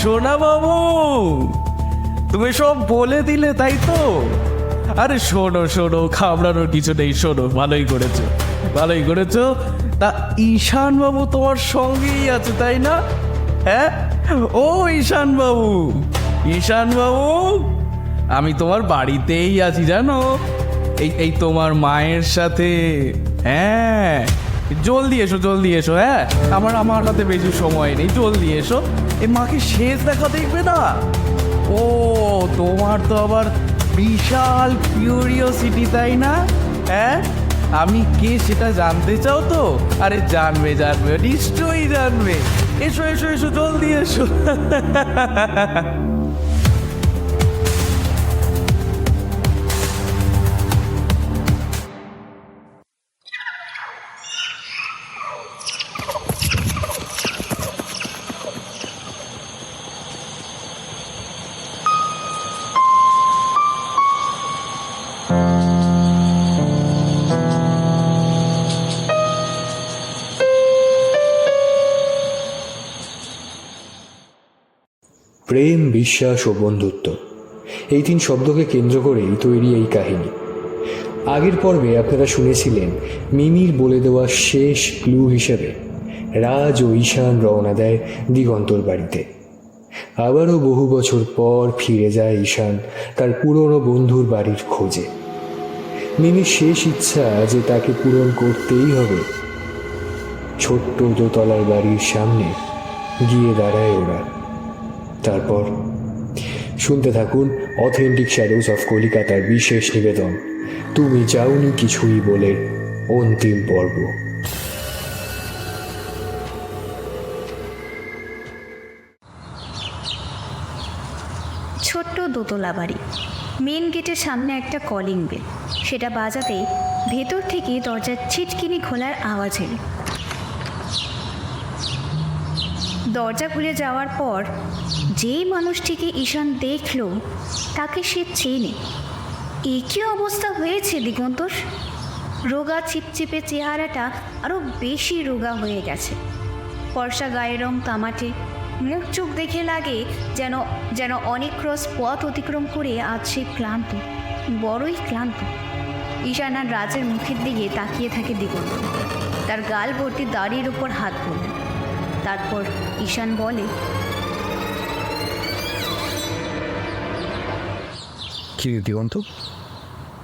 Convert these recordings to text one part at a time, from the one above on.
সোনা বাবু তুমি সব বলে দিলে, তাই তো? আরে শোনো শোনো খাবড়ানোর কিছু নেই, শোনো, ভালোই করেছ ভালোই করেছ। তা ঈশান বাবু তোমার সঙ্গেই আছে, তাই না? হ্যাঁ? ও ঈশান বাবু ঈশান বাবু আমি তোমার বাড়িতেই আছি, জানো? এই এই তোমার মায়ের সাথে হ্যাঁ? জলদি এসো জলদি এসো হ্যাঁ? আমার আমার হাতে বেশি সময় নেই, জলদি এসো। এই মাকে শেষ দেখা দেখবে না? ও, তোমার তো আবার বিশাল কিউরিওসিটি তাই না? হ্যাঁ? আমি কে সেটা জানতে চাও তো? আরে জানবে জানবে, নিশ্চয়ই জানবে। এসো এসো এসো, জলদি এসো। প্রেম, বিশ্বাস ও বন্ধুত্ব। এই তিন শব্দকে কেন্দ্র করেই তৈরি এই কাহিনী। আগের পর্বে আপনারা শুনেছিলেন মিমির বলে দেওয়া শেষ ক্লু হিসেবে রাজ ও ঈশান রওনা দেয় দিগন্তর বাড়িতে। আবারও বহু বছর পর ফিরে যায় ঈশান তার পুরনো বন্ধুর বাড়ির খোঁজে। মিমির শেষ ইচ্ছা যে তাকে পূরণ করতেই হবে। ছোট্ট দোতলার বাড়ির সামনে গিয়ে দাঁড়ায় ওরা। তারপর শুনতে থাকুন অথেন্টিক শ্যাডোজ অফ কলিকাতার বিশেষ নিবেদন। তুমি যাওনি কিছুই বলে অন্তিম পর্ব। ছোট্ট দোতলা বাড়ি। মেন গেটের সামনে একটা কলিং বেল। সেটা বাজাতেই ভেতর থেকে দরজার ছিটকিনি খোলার আওয়াজ এলো। দরজা খুলে যাওয়ার পর যেই মানুষটিকে ঈশান দেখল, তাকে সে চেনে। এ কি অবস্থা হয়েছে, দিগন্তর? রোগা চিপচিপে চেহারাটা আরও বেশি রোগা হয়ে গেছে। ফর্সা গায়ের রং তামাটে। মুখ চোখ দেখে লাগে যেন যেন অনেক ক্রস পথ অতিক্রম করে আজ সে ক্লান্ত, বড়ই ক্লান্ত। ঈশান আর রাজের মুখের দিকে তাকিয়ে থাকে দিগন্ত। তার গাল ভর্তি দাড়ির উপর হাত পড়ল তারপর ঈশান বলে কি রে দিগন্ত?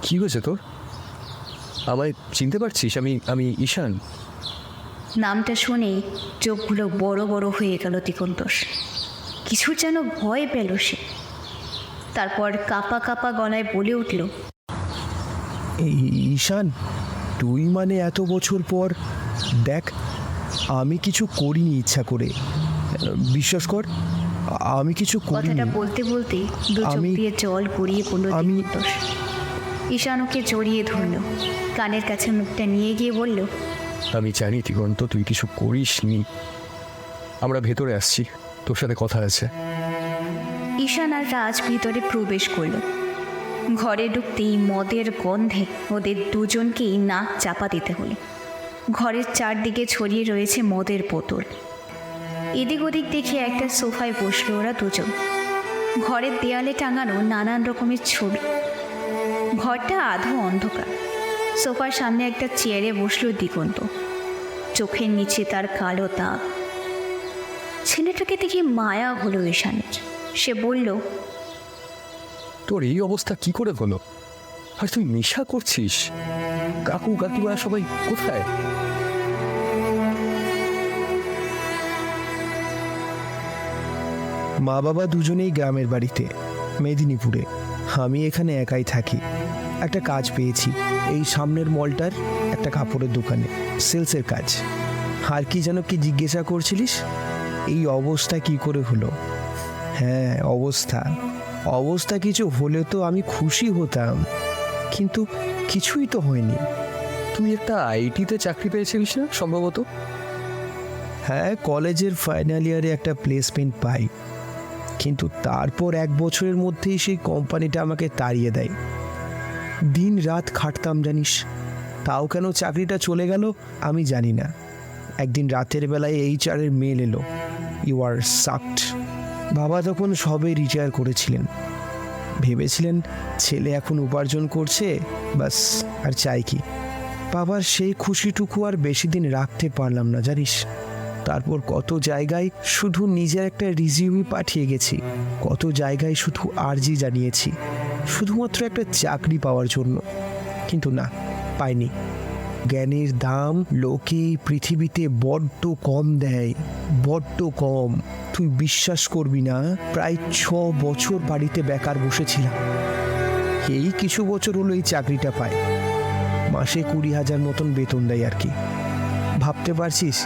কি হয়েছে তোর? আমায় চিনতে পারছিস? আমি আমি ঈশান। নামটা শুনেই চোখগুলো বড় বড় হয়ে গেল দিগন্তর। কিছু যেন ভয় পেল সে। তারপর কাপা কাপা গলায় বলে উঠল এই ঈশান তুই মানে এত বছর পর? দেখ আমি কিছু করিনি ইচ্ছা করে। বিশ্বাস কর আমি কিছু কথাটা বলতে বলতে দু চোখ দিয়ে জল গড়িয়ে পড়ল আমি- দিগন্তর ঈশান ওকে জড়িয়ে ধরল কানের কাছে মুখটা নিয়ে গিয়ে বলল আমি জানি দিগন্ত তুই কিছু করিস নি আমরা ভেতরে আসছি তোর সাথে কথা আছে। ঈশান আর রাজ ভিতরে প্রবেশ করল। ঘরে ঢুকতেই মদের গন্ধে ওদের দুজনকেই নাক চাপা দিতে হলো। ঘরের চারদিকে ছড়িয়ে রয়েছে মদের বোতল। এদিক ওদিক দেখে একটা সোফায় বসল ওরা দুজন। ঘরের দেয়ালে টাঙানো নানান রকমের ছবি। ঘরটা আধো অন্ধকার। সোফার সামনে একটা চেয়ারে বসল দিগন্ত। চোখের নিচে তার কালো দাগ। ছেলেটাকে দেখে মায়া হলো ঈশানের। সে বলল, তোর এই অবস্থা কি করে হলো? আর তুই নেশা করছিস? কাকু, কাকিমা সবাই কোথায়? মা বাবা দুজনেই গ্রামের বাড়িতে মেদিনীপুরে। আমি এখানে একাই থাকি। একটা কাজ পেয়েছি। এই সামনের মলটার একটা কাপড়ের দোকানে সেলসের কাজ। আর কি যেন কি জিজ্ঞাসা করছিলিস? এই অবস্থা কি করে হলো? হ্যাঁ অবস্থা। অবস্থা কিছু হলে তো আমি খুশি হতাম। কিন্তু কিছুই তো হয়নি। তুই একটা আইটিতে চাকরি পেয়েছিলিস না সম্ভবত? হ্যাঁ কলেজের ফাইনাল ইয়ারে একটা প্লেসমেন্ট পাই। কিন্তু তারপর এক বছরের মধ্যেই সেই কোম্পানিটা আমাকে তাড়িয়ে দেয়। দিন রাত খাটতাম জানিস। তাও কেন চাকরিটা চলে গেল আমি জানি না। একদিন রাতের বেলায় এইচআরের মেল এলো। ইউ আর সাকড বাবা তখন সবে রিটায়ার করেছিলেন। ভেবেছিলেন ছেলে এখন উপার্জন করছে, বাস, আর চাই কি। বাবার সেই খুশিটুকু আর বেশি দিন রাখতে পারলাম না, জানিস। তারপর কত জায়গায় শুধু নিজের একটা রিজিউমি পাঠিয়ে গেছি, কত জায়গায় শুধু আর্জি জানিয়েছি, শুধুমাত্র একটা চাকরি পাওয়ার জন্য। কিন্তু না, পাইনি। জ্ঞানের দাম লোকে পৃথিবীতে বড্ড কম দেয়, বড্ড কম। তুই বিশ্বাস করবি না, প্রায় ছ বছর বাড়িতে বেকার বসেছিলাম। এই কিছু বছর হলো এই চাকরিটা পাই। মাসে কুড়ি হাজার মতন বেতন দেয় আর কি। ভাবতে পারছিস?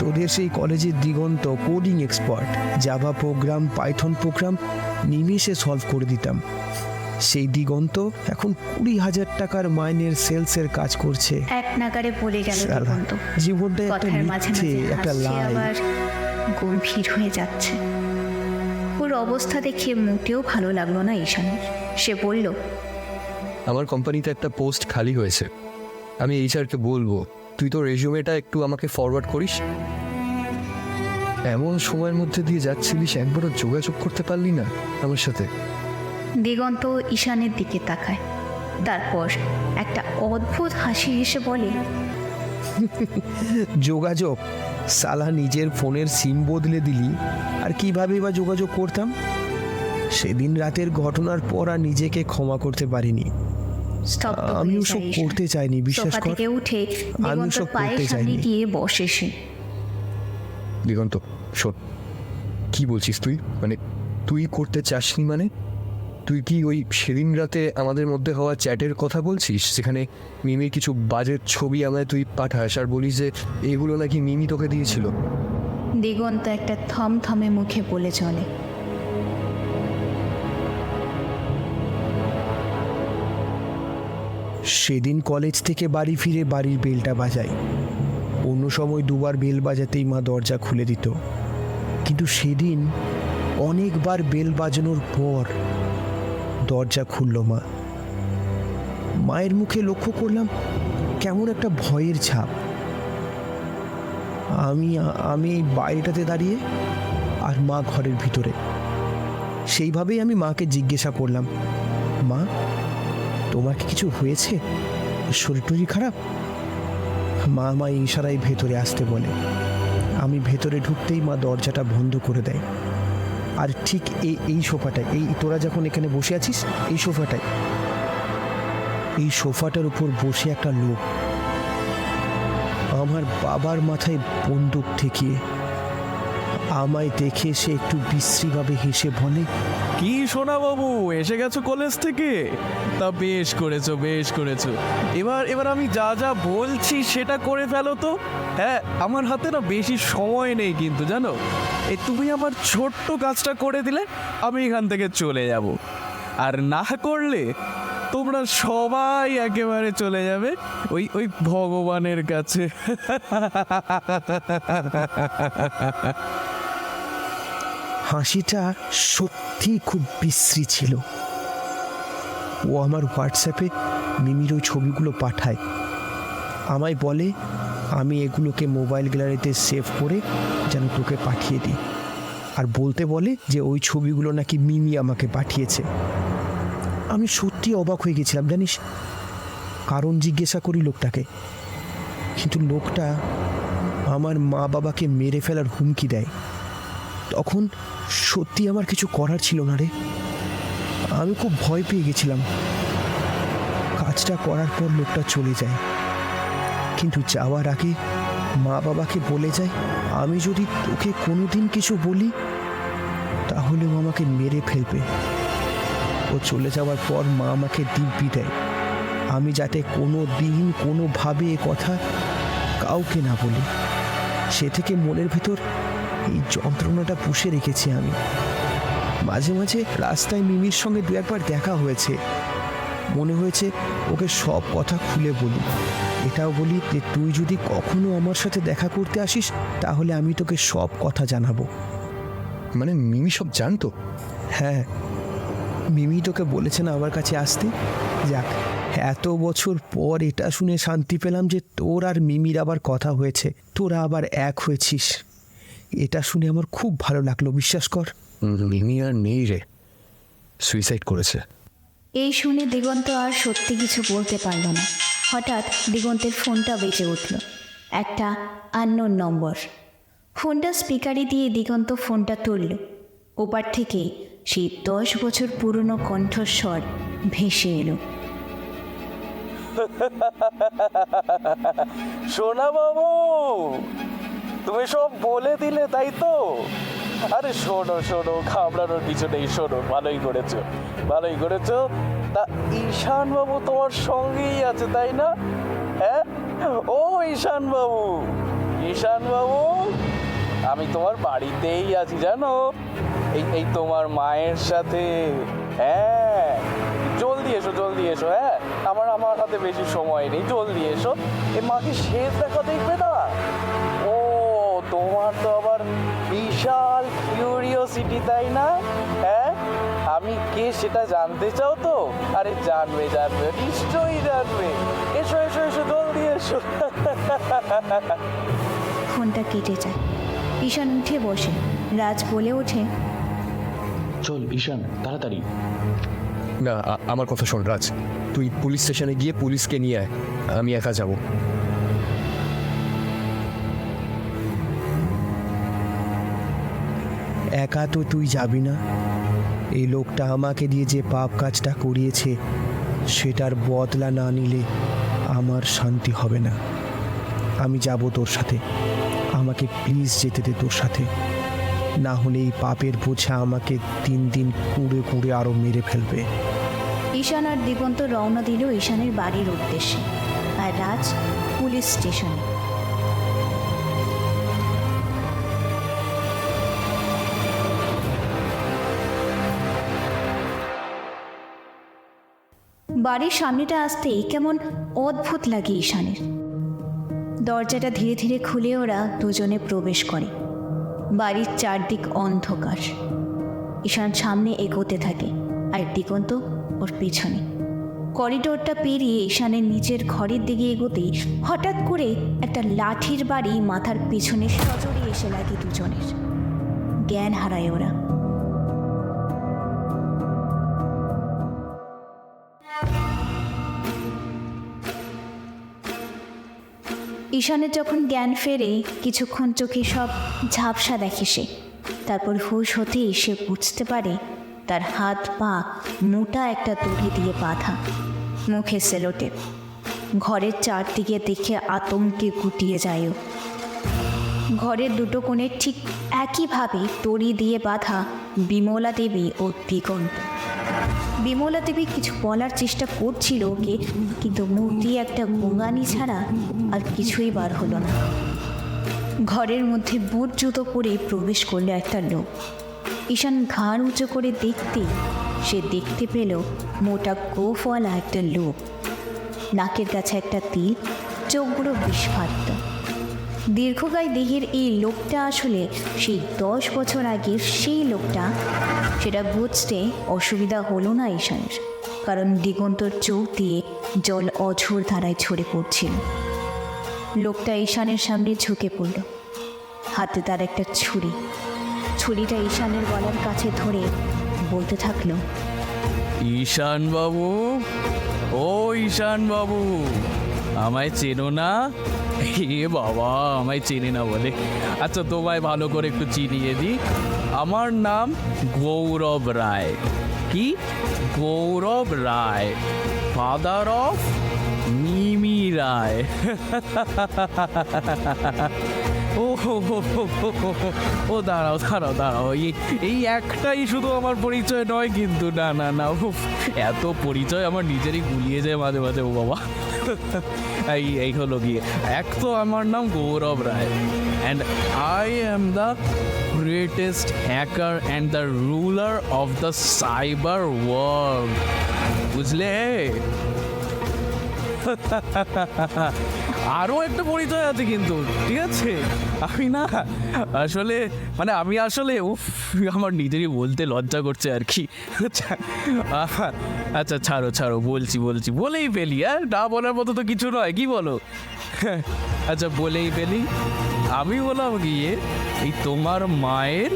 তোদের সেই কলেজের Diganta coding expert Java program Python program নিমিষে সলভ করে দিতাম। সেই দিগন্ত এখন কুড়ি হাজার টাকার মাইনের সেলসের কাজ করছে। এক নাগারে বলে গেল দিগন্ত। জীবনটা একটা মিথ্যে একটা লাই গম্ভীর হয়ে যাচ্ছে। ওর অবস্থা দেখে মোটেও ভালো লাগল না ঈশানের। সে বলল আমার কোম্পানিতে একটা পোস্ট খালি হয়েছে। আমি এইচআরকে বলব তুই তো রেজিউমেটা একটু আমাকে ফরওয়ার্ড করিস। এমন সময়ের মধ্যে দিয়ে যাচ্ছিলিস একবারও যোগাযোগ করতে পারলি না আমার সাথে। দিগন্ত ঈশানের দিকে তাকায়। তারপর একটা অদ্ভুত হাসি হেসে বলে যোগাযোগ? সালা নিজের ফোনের সিম বদলে দিলি আর কীভাবে বা যোগাযোগ করতাম? সেদিন রাতের ঘটনার পর আর নিজেকে ক্ষমা করতে পারিনি। আমি ওসব করতে চাইনি, বিশ্বাস কর। থেকে উঠে আমি দিগন্ত ওসব করতে চাইনি। গিয়ে বসে সে। দিগন্ত শোন কি বলছিস তুই? মানে তুই করতে চাসনি মানে? তুই কি ওই সেদিন রাতে আমাদের মধ্যে হওয়া চ্যাটের কথা বলছিস? সেখানে মিমির কিছু বাজেট ছবি আমায় তুই পাঠাস আর বলিস যে এগুলো নাকি মিমি তোকে দিয়েছিল। দিগন্ত একটা থমথমে মুখে বলে চলে। সেদিন কলেজ থেকে বাড়ি ফিরে বাড়ির বেলটা বাজাই। অন্য সময় দুবার বেল বাজাতেই মা দরজা খুলে দিত। কিন্তু সেদিন অনেকবার বেল বাজানোর পর দরজা খুলল মা। মায়ের মুখে লক্ষ্য করলাম কেমন একটা ভয়ের ছাপ। আমি আমি বাইরেটাতে দাঁড়িয়ে আর মা ঘরের ভিতরে। সেইভাবেই আমি মাকে জিজ্ঞাসা করলাম, মা তোমার কি কিছু হয়েছে? শরীর টরীর খারাপ? মা মা ইশারায় ভেতরে আসতে বলে। আমি ভেতরে ঢুকতেই মা দরজাটা বন্ধ করে দেয়। আর ঠিক এই এই সোফাটায়, এই তোরা যখন এখানে বসে আছিস, এই সোফাটায়। এই সোফাটার উপর বসে একটা লোক। আমার বাবার মাথায় বন্দুক ঠেকিয়ে। আমায় দেখে সে একটু বিশ্রীভাবে হেসে বলে কি সোনা বাবু এসে গেছো কলেজ থেকে? তা বেশ করেছ বেশ করেছ। এবার এবার আমি যা যা বলছি সেটা করে ফেলো তো। হ্যাঁ আমার হাতে না বেশি সময় নেই কিন্তু, জানো? এই তুমি আমার ছোট্ট কাজটা করে দিলে, আমি এখান থেকে চলে যাব। আর না করলে, তোমরা সবাই একেবারে চলে যাবে ওই ওই ভগবানের কাছে। হাসিটা সত্যি খুব বিশ্রী ছিল। ও আমার হোয়াটসঅ্যাপে মিমির ওই ছবিগুলো পাঠায়। আমায় বলে, আমি এগুলোকে মোবাইল গ্যালারিতে সেভ করে যেন তোকে পাঠিয়ে দিই। আর বলতে বলে যে ওই ছবিগুলো নাকি মিমি আমাকে পাঠিয়েছে। আমি সত্যি অবাক হয়ে গেছিলাম, জানিস? কারণ জিজ্ঞাসা করি লোকটাকে। কিন্তু লোকটা আমার মা বাবাকে মেরে ফেলার হুমকি দেয়। তখন সত্যি আমার কিছু করার ছিল না রে। আমি খুব ভয় পেয়ে গেছিলাম। কাজটা করার পর লোকটা চলে যায়। কিন্তু যাওয়ার আগে মা বাবাকে বলে যায়, আমি যদি তোকে কোনোদিন কিছু বলি, তাহলে ও আমাকে মেরে ফেলবে। ও চলে যাওয়ার পর মা আমাকে দিব্যি দেয়। আমি যাতে কোনো দিন কোনোভাবে এ কথা কাউকে না বলি। সে থেকে মনের ভেতর এই যন্ত্রণাটা পুষে রেখেছি আমি। মাঝে মাঝে রাস্তায় মিমির সঙ্গে দু একবার দেখা হয়েছে। মনে হয়েছে ওকে সব কথা খুলে বলি। এটাও বলি যে তুই যদি কখনো আমার সাথে দেখা করতে আসিস তাহলে আমি তোকে সব কথা জানাব। মানে মিমি সব জানতো? হ্যাঁ। মিমি তোকে বলেছে না আমার কাছে আসতে? যাক এত বছর পর এটা শুনে শান্তি পেলাম যে তোর আর মিমির আবার কথা হয়েছে। তোরা আবার এক হয়েছিস। এটা শুনে আমার খুব ভালো লাগল বিশ্বাস কর। মিমি আর নেই রে। সুইসাইড করেছে। এই শুনে দিগন্ত আর সত্যি কিছু বলতে পারল না। হঠাৎ দিগন্তের ফোনটা বেজে উঠল। একটা আননোন নম্বর ফোনটা স্পিকারে দিয়ে দিগন্ত ফোনটা তুলল। ওপার থেকে সেই দশ বছর পুরনো কণ্ঠস্বর ভেসে এলো। সোনা বাবু তুমি সব বলে দিলে, তাই তো? আরে শোনো শোনো, ঘাবড়ানোর কিছু নেই, শোনো, ভালোই করেছ ভালোই করেছ। তা ঈশান বাবু তোমার সঙ্গেই আছে, তাই না? হ্যাঁ? ও ঈশান বাবু ঈশান বাবু আমি তোমার বাড়িতেই আছি, জানো? এই এই তোমার মায়ের সাথে হ্যাঁ? জলদি এসো জলদি এসো হ্যাঁ? আমার আমার হাতে বেশি সময় নেই, জলদি এসো। এ মাকে শেষ দেখা দেখবে তাই না? হ্যাঁ? আমি কে সেটা জানতে চাও তো? আরে জানবে জানবে নিশ্চয়ই জানবে। এসো এসো এসো জলদি এসো। ফোনটা কেটে যায়। ঈশান উঠে বসে। রাজ বলে ওঠে চল ঈশান তাড়াতাড়ি। না আমার কথা শোন রাজ। তুই পুলিশ স্টেশনে গিয়ে পুলিশকে নিয়ে আয়। আমি একা যাব। একা তো তুই যাবি না? এই লোকটা আমাকে দিয়ে যে পাপ কাজটা করিয়েছে, সেটার বদলা না নিলে আমার শান্তি হবে না। আমি যাব তোর সাথে। আমাকে প্লিজ যেতে দে তোর সাথে। না হলে এই পাপের বোঝা আমাকে দিন দিন কুড়ে কুড়ে আরও মেরে ফেলবে। ঈশান আর দিগন্ত রওনা দিল ঈশানের বাড়ির উদ্দেশ্যে। আর রাজ পুলিশ স্টেশনে। বাড়ির সামনেটা আসতেই কেমন অদ্ভুত লাগে ঈশানের। দরজাটা ধীরে ধীরে খুলে ওরা দুজনে প্রবেশ করে। বাড়ির চারদিক অন্ধকার। ঈশান সামনে এগোতে থাকে, আর দিগন্ত ওর পিছনে। করিডোরটা পেরিয়ে ঈশানের নিচের ঘরের দিকে এগোতেই হঠাৎ করে একটা লাঠির বাড়ি মাথার পিছনে সজরে এসে লাগে দুজনের। জ্ঞান হারায় ওরা। ঈশানের যখন জ্ঞান ফেরে, কিছুক্ষণ চোখে সব ঝাপসা দেখে সে। তারপর হুশ হতেই সে বুঝতে পারে, তার হাত পা মোটা একটা দড়ি দিয়ে বাঁধা। মুখে সেলোটে ঘরের চারদিকে দেখে আতঙ্কে গুটিয়ে যায় ঘরের দুটো কোণে ঠিক একইভাবে দড়ি দিয়ে বাঁধা বিমলা দেবী ও দিগন্ত। বিমলা দেবী কিছু বলার চেষ্টা করছিল ওকে, কিন্তু দিয়ে একটা গোঙানি ছাড়া আর কিছুই বার হলো না। ঘরের মধ্যে বুট জুতো পরে প্রবেশ করল একটা লোক। ঈশান ঘাড় উঁচু করে দেখতে, সে দেখতে পেল মোটা গোফওয়ালা একটা লোক। নাকের কাছে একটা তিল চোখগুলো বিস্ফারিত দীর্ঘকায় দেহের এই লোকটা আসলে সেই দশ বছর আগের সেই লোকটা। সেটা বুঝতে অসুবিধা হলো না ঈশানের, কারণ দিগন্তর চোখ দিয়ে জল অঝোর ধারায় ছড়ে পড়ছিল। লোকটা ঈশানের সামনে ঝুঁকে পড়ল। হাতে তার একটা ছুরি। ছুরিটা ঈশানের গলার কাছে ধরে বলতে থাকল, ঈশান বাবু, ও ঈশান বাবু, আমায় চেনো না? এ বাবা, আমায় চেনে না বলে। আচ্ছা তোমায় ভালো করে একটু চিনিয়ে দিই। আমার নাম গৌরব রায়। কি? গৌরব রায়। ফাদার অফ মিমি রায় ও হো হো হো হো হো। ও দাঁড়াও দাঁড়াও দাঁড়াও। এই এই একটাই শুধু আমার পরিচয় নয় কিন্তু। না না না উফ, এত পরিচয় আমার নিজেরই গুলিয়ে যায় মাঝে মাঝে ও বাবা। এই এই হলো গিয়ে। এক তো আমার নাম Gaurav Roy. And I am the greatest hacker and the ruler of the cyber world বুঝলে? আরও একটা পরিচয় আছে কিন্তু, ঠিক আছে? আমি না, আসলে মানে আমি আসলে আমার নিজেরই বলতে লজ্জা করছে আর কি। আচ্ছা আচ্ছা ছাড়ো ছাড়ো, বলছি বলছি, বলেই ফেলি আর না বলার মতো তো কিছু নয়, কি বলো? আচ্ছা বলেই ফেলি, আমি বললাম গিয়ে এই তোমার মায়ের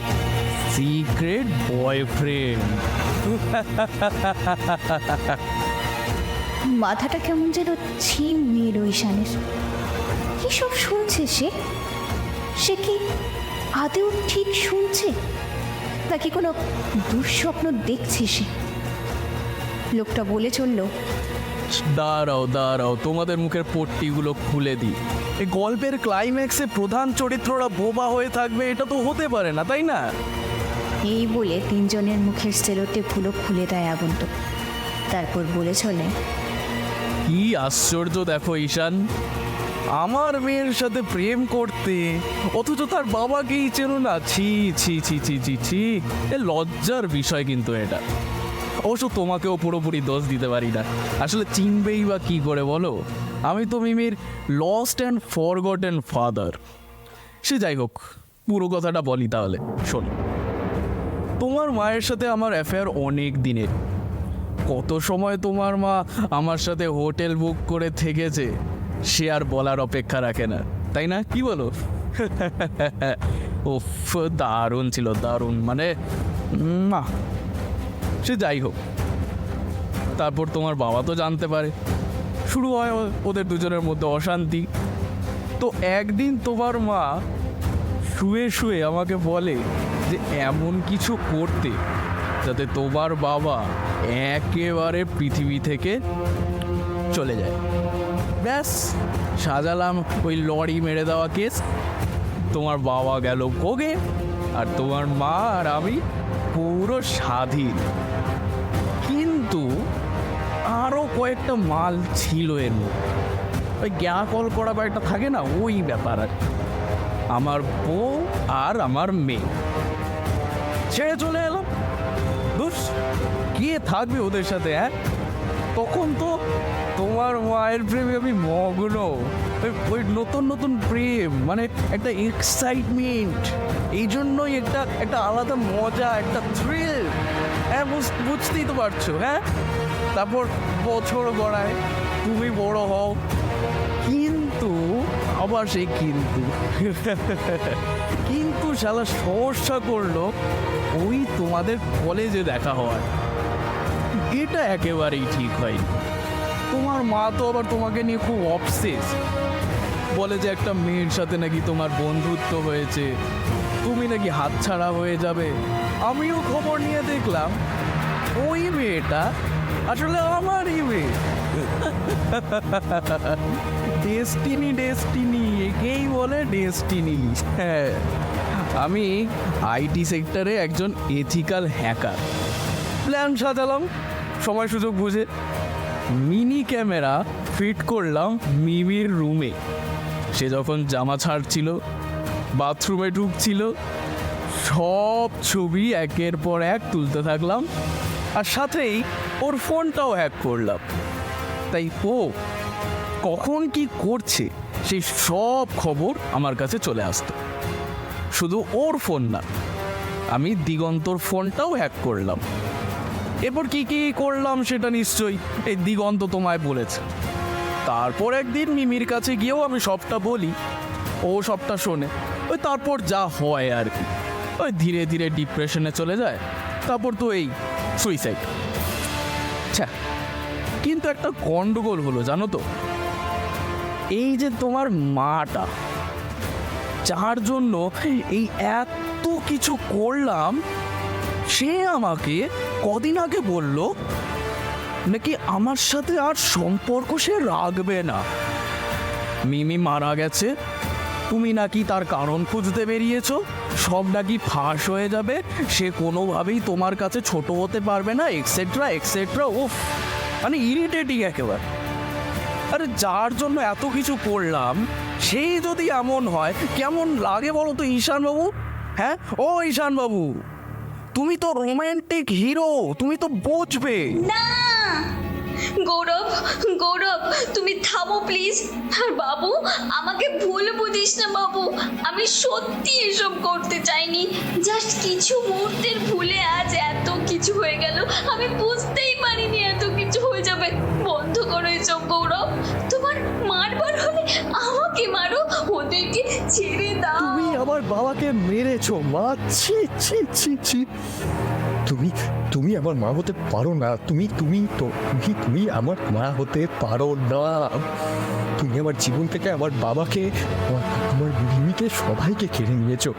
সিক্রেট বয়ফ্রেন্ড মাথাটা কেমন যেন ছিম নিল ঈশানের কি সব শুনছে সে? সে কি আদেও ঠিক শুনছে? নাকি কোনো দুঃস্বপ্ন দেখছে সে? লোকটা বলে চলল দাঁড়াও দাঁড়াও তোমাদের মুখের পট্টিগুলো খুলে দিই এই গল্পের ক্লাইম্যাক্সে প্রধান চরিত্ররা বোবা হয়ে থাকবে এটা তো হতে পারে না তাই না? এই বলে তিনজনের মুখের সেলোটেপগুলো খুলে দেয় আগন্তুক। তারপর বলে চলে কি আশ্চর্য দেখো ঈশান। আমার মেয়ের সাথে প্রেম করতে, অথচ তার বাবাকেই চেনো না। ছি ছি ছি ছি ছি ছি। এ লজ্জার বিষয় কিন্তু এটা। অবশ্য তোমাকেও পুরোপুরি দোষ দিতে পারি না। আসলে চিনবেই বা কি করে বলো? আমি তো মিমির লস্ট অ্যান্ড ফরগটেন ফাদার সে যাই হোক, পুরো কথাটা বলি তাহলে। শোন। তোমার মায়ের সাথে আমার অ্যাফেয়ার অনেক দিনের। কত সময় তোমার মা আমার সাথে হোটেল বুক করে থেকেছে? সে আর বলার অপেক্ষা রাখে না। তাই না? কি বলো? ওফ দারুণ ছিল, দারুণ। মানে না সে যাই হোক। তারপর তোমার বাবা তো জানতে পারে। শুরু হয় ওদের দুজনের মধ্যে অশান্তি। তো একদিন তোমার মা শুয়ে শুয়ে আমাকে বলে যে, এমন কিছু করতে যাতে তোমার বাবা একেবারে পৃথিবী থেকে চলে যায়। ব্যাস, সাজালাম ওই লরি মেরে দেওয়া কেস। তোমার বাবা গেল ভোগে, আর তোমার মা আর আমি পুরো স্বাধীন। কিন্তু আরও কয়েকটা মাল ছিল এর মধ্যে। ওই গ্যা কল করা বা একটা থাকে না, ওই ব্যাপার আর আমার বউ আর আমার মেয়ে। ছেড়ে চলে এলাম। বুঝ কে থাকবে ওদের সাথে হ্যাঁ? তখন তো তোমার মায়ের প্রেমে আমি মগ্ন। ওই- নতুন নতুন প্রেম মানে একটা এক্সাইটমেন্ট এই জন্যই একটা একটা আলাদা মজা, একটা থ্রিল হ্যাঁ বুঝ- বুঝতেই তো পারছ হ্যাঁ? তারপর বছর গড়ায় তুমি বড় হও। কিন্তু, আবার সেই কিন্তু। কিন্তু শালা সমস্যা করল, ওই তোমাদের কলেজে দেখা হওয়ার। এটা একেবারেই ঠিক হয়নি। তোমার মা তো আবার তোমাকে নিয়ে খুব অবসেস বলে যে একটা মেয়ের সাথে নাকি তোমার বন্ধুত্ব হয়েছে। তুমি নাকি হাতছাড়া হয়ে যাবে। আমিও খবর নিয়ে দেখলাম, ওই মেয়েটা আসলে আমারই মেয়ে। ডেস্টিনি ডেস্টিনি, একেই বলে ডেস্টিনি হ্যাঁ আমি আইটি সেক্টরে একজন এথিক্যাল হ্যাকার প্ল্যান সাজালাম, সময় সুযোগ বুঝে। মিনি ক্যামেরা ফিট করলাম মিমির রুমে সে যখন জামা ছাড়ছিল বাথরুমে ঢুকছিল, সব ছবি একের পর এক তুলতে থাকলাম। আর সাথেই ওর ফোনটাও হ্যাক করলাম। তাই ও কখন কি করছে, সেই সব খবর আমার কাছে চলে আসতো। শুধু ওর ফোন না, আমি দিগন্তর ফোনটাও হ্যাক করলাম। এরপর কি কি করলাম সেটা নিশ্চয়ই এই দিগন্ত তোমায় বলেছে। তারপর একদিন মিমির কাছে গিয়েও আমি সবটা বলি, ও সবটা শোনে। ওই তারপর যা হয় আর কি। ওই ধীরে ধীরে ডিপ্রেশনে চলে যায়, তারপর তো এই সুইসাইড। আচ্ছা কিন্তু একটা গন্ডগোল হলো, জানো তো? এই যে তোমার মাটা, যার জন্য এই এত কিছু করলাম, সে আমাকে কদিন আগে বলল, নাকি আমার সাথে আর সম্পর্ক সে রাখবে না? মিমি মারা গেছে, তুমি নাকি তার কারণ খুঁজতে বেরিয়েছো, সব নাকি ফাঁস হয়ে যাবে, সে কোনোভাবেই তোমার কাছে ছোট হতে পারবে না এক্সেট্রা এক্সেট্রা উফ মানে ইরিটেটিং একেবারে। আরে যার জন্য এত কিছু করলাম, সেই যদি এমন হয়, কেমন লাগে বলো তো ঈশানবাবু? হ্যাঁ? ও ঈশানবাবু, তুমি তো রোমান্টিক হিরো তুমি তো বুঝবে। না! গৌরব গৌরব, তুমি থামো প্লিজ আর বাবু, আমাকে ভুল বুঝিস না বাবু। আমি সত্যি এসব করতে চাইনি। জাস্ট কিছু মুহূর্তের ভুলে আজ এত কিছু হয়ে গেল। আমি বুঝতেই পারিনি এত কিছু হয়ে যাবে। বন্ধ করো এসব গৌরব। তোমার মারবার হলে আমাকে মারো, ওদেরকে ছেড়ে দাও। তুমি আমার বাবাকে মেরেছো, মা। ছি ছি ছি ছি। তুমি তুমি আমার মা হতে পারো না। তুমি তুমি তো, তুমি তুমি আমার মা হতে পারো না। তুমি আমার জীবন থেকে আমার বাবাকে, আমার- আমার সবাইকে কেড়ে নিয়েছো।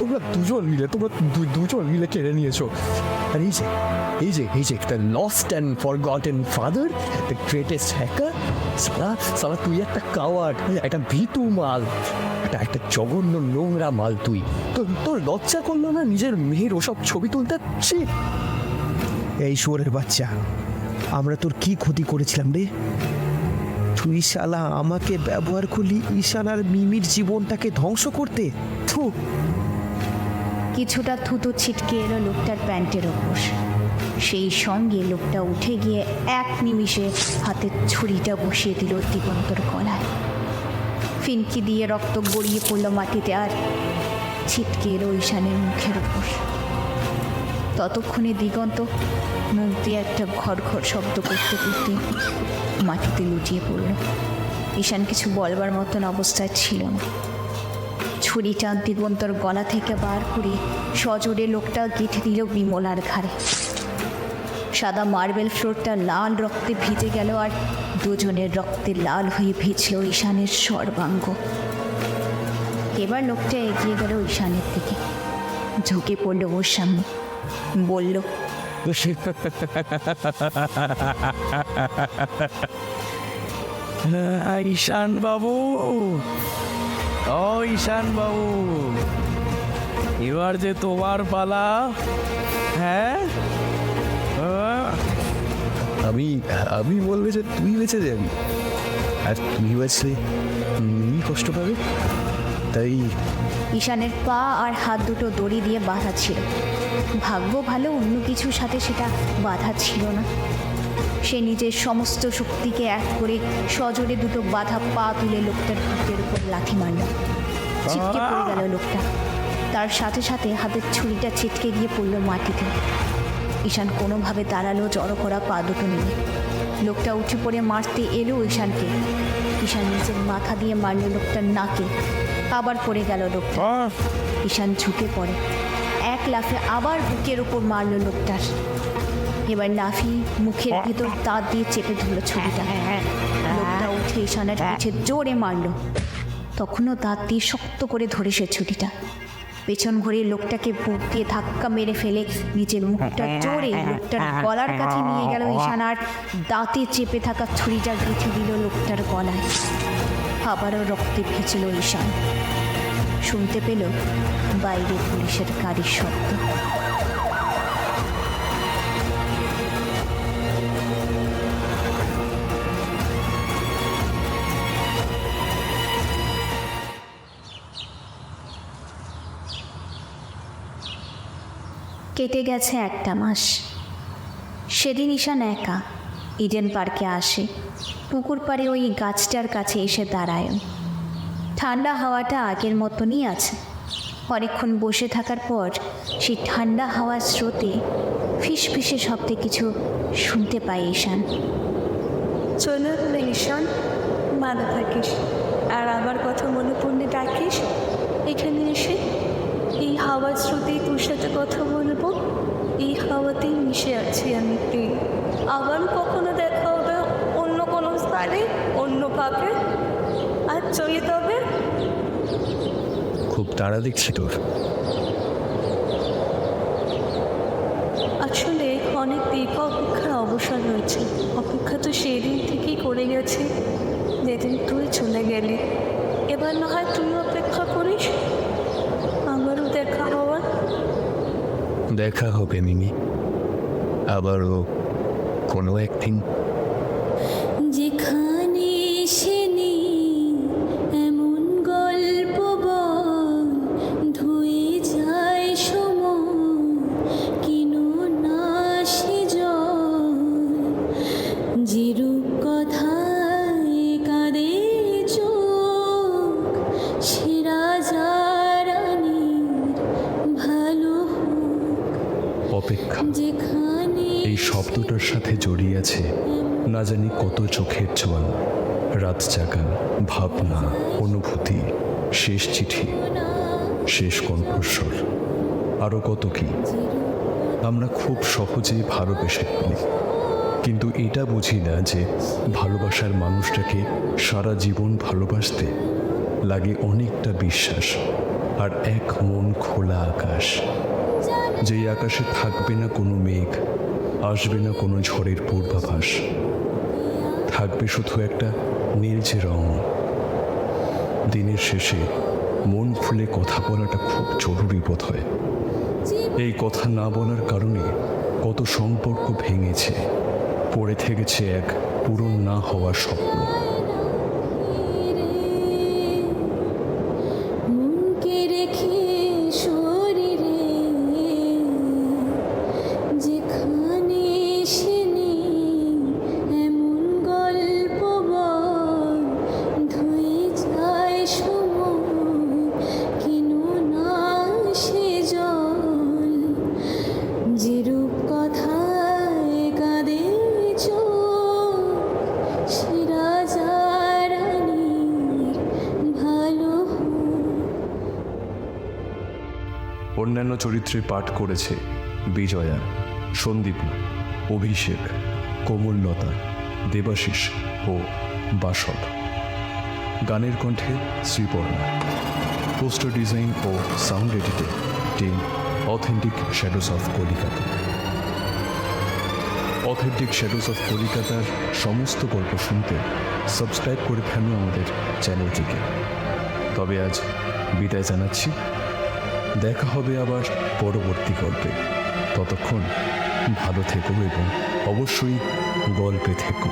তোমরা দুজন মিলে, তোমরা দুজন মিলে কেড়ে নিয়েছো। আর এই যে এই যে এই যে the lost and forgotten father the greatest hacker সালা সালা তুই একটা কাওয়ার্ড একটা ভীতু মাল, একটা একটা জঘন্য নোংরা মাল তুই। তোর তোর লজ্জা করল না নিজের মেয়ের ওসব ছবি তুলতে? এই শুয়োরের বাচ্চা, আমরা তোর কি ক্ষতি করেছিলাম রে? তুই শালা, আমাকে ব্যবহার করলি ঈশান আর মিমির জীবনটাকে ধ্বংস করতে? থু। কিছুটা থুতু ছিটকে এলো লোকটার প্যান্টের ওপর। সেই সঙ্গে লোকটা উঠে গিয়ে এক নিমিষে হাতের ছুরিটা বসিয়ে দিল দিগন্তর গলায়। ফিনকি দিয়ে রক্ত গড়িয়ে পড়ল মাটিতে আর ছিটকে এলো ঈশানের মুখের ওপর। ততক্ষণে দিগন্ত দিয়ে একটা ঘর ঘর শব্দ করতে করতে মাটিতে লুটিয়ে পড়ল। ঈশান কিছু বলবার মতন অবস্থায় ছিল না। ছুরিটা দিগন্তর গলা থেকে বার করে সজোরে লোকটা গেঁথে দিল বিমলার ঘাড়ে। সাদা মার্বেল ফ্লোরটা লাল রক্তে ভিজে গেল আর দুজনের রক্তে লাল হয়ে ভিজল ঈশানের সর্বাঙ্গ। এবার লোকটা এগিয়ে গেল ঈশানের দিকে। ঝুঁকে পড়ল ওর সামনে। বলল ঈশান বাবু। ও ঈশান বাবু। এবার যে তোমার পালা হ্যাঁ? আহ, আমি আমি বলবে যে তুই বেঁচে যাবি। আর তুই মিমি কষ্ট পাবে? তাই ঈশানের পা আর হাত দুটো দড়ি দিয়ে বাঁধা ছিল। ভাগ্য ভালো, অন্য কিছুর সাথে সেটা বাধা ছিল না। সে নিজের সমস্ত শক্তিকে এক করে সজোরে দুটো বাধা পা তুলে লোকটার হাতের উপর লাথি মারল। ছিটকে পড়ে গেল লোকটা। তার সাথে সাথে হাতের ছুরিটা ছিটকে গিয়ে পড়ল মাটিতে। ঈশান কোনোভাবে দাঁড়াল, জড়ো করা পা দুটো নিয়ে। লোকটা উঠে পড়ে মারতে এলো ঈশানকে। ঈশান নিজের মাথা দিয়ে মারল লোকটার নাকে। আবার পড়ে গেল লোকটা। ঈশান ঝুঁকে পড়ে। এক লাফে আবার বুকের ওপর মারল লোকটার। এবার লাফি মুখের ভেতর দাঁত দিয়ে চেপে ধরল ছবিটা। লোকটা উঠে ঈশানের পিঠে জোরে মারল। তখনও দাঁত দিয়ে শক্ত করে ধরে সে ছুটিটা। পেছন ঘুরে লোকটাকে বুক দিয়ে ধাক্কা মেরে ফেলে নিজের মুখটা জোরে লোকটার গলার কাছে নিয়ে গেল ঈশান আর দাঁতে চেপে থাকা ছুরিটা গেঁথে দিল লোকটার গলায়। আবারও রক্তে ভিজল ঈশান। শুনতে পেল বাইরে পুলিশের গাড়ির শব্দ। কেটে গেছে একটা মাস। সেদিন ঈশান একা। ইডেন পার্কে আসে। পুকুর পাড়ে ওই গাছটার কাছে এসে দাঁড়ায়। ঠান্ডা হাওয়াটা আগের মতনই আছে। অনেকক্ষণ বসে থাকার পর সেই ঠান্ডা হাওয়ার স্রোতে ফিস ফিসে শব্দে কিছু শুনতে পায় ঈশান। চলে এলে ঈশান, ভালো থাকিস। আর আমার কথা মনে পড়লে ডাকিস। এখানে এসে এই হাওয়ার স্রোতেই তোর সাথে কথা বলব। এই হাওয়াতেই মিশে আছি আমি তুই আবার কখনো দেখা হবে অন্য কোনো স্থানে অন্য কাকে আর চলি তবে? খুব তাড়া দেখছি তোর। আসলে অনেক দীর্ঘ অপেক্ষার অবসর হয়েছে। অপেক্ষা তো সেই দিন থেকেই করে গেছে। যেদিন তুই চলে গেলি। এবার না হয় তুই অপেক্ষা করিস? আমারও দেখা হওয়ার। দেখা হবে মিমি। আবারও কোনো একদিন ভাবনা অনুভূতি, শেষ চিঠি, শেষ কণ্ঠস্বর। আরও কত কি? আমরা খুব সহজেই ভালোবেসে ফেলি কিন্তু এটা বুঝি না যে ভালোবাসার মানুষটাকে সারা জীবন ভালোবাসতে লাগে অনেকটা বিশ্বাস আর এক মন খোলা আকাশ। যেই আকাশে থাকবে না কোনো মেঘ, আসবে না কোনো ঝড়ের পূর্বাভাস, থাকবে শুধু একটা নীলচে রং। দিনের শেষে মন খুলে কথা বলাটা খুব জরুরি বোধ হয়। এই কথা না বলার কারণে কত সম্পর্ক ভেঙেছে, পড়ে থেকেছে এক পূরণ না হওয়ার স্বপ্ন। অন্যান্য চরিত্রে পাঠ করেছে বিজয়া, সন্দীপা, অভিষেক, কোমললতা, দেবাশিস ও বাসব গানের কণ্ঠে শ্রীপর্ণা। পোস্টার ডিজাইন ও sound এডিটে team authentic shadows of Kalikata. Authentic shadows of কলিকাতার সমস্ত গল্প শুনতে সাবস্ক্রাইব করে ফেলো আমাদের চ্যানেলটিকে। তবে আজ বিদায় জানাচ্ছি। দেখা হবে আবার পরবর্তী গল্পে। ততক্ষণ ভালো থেকো এবং অবশ্যই গল্পে থেকো।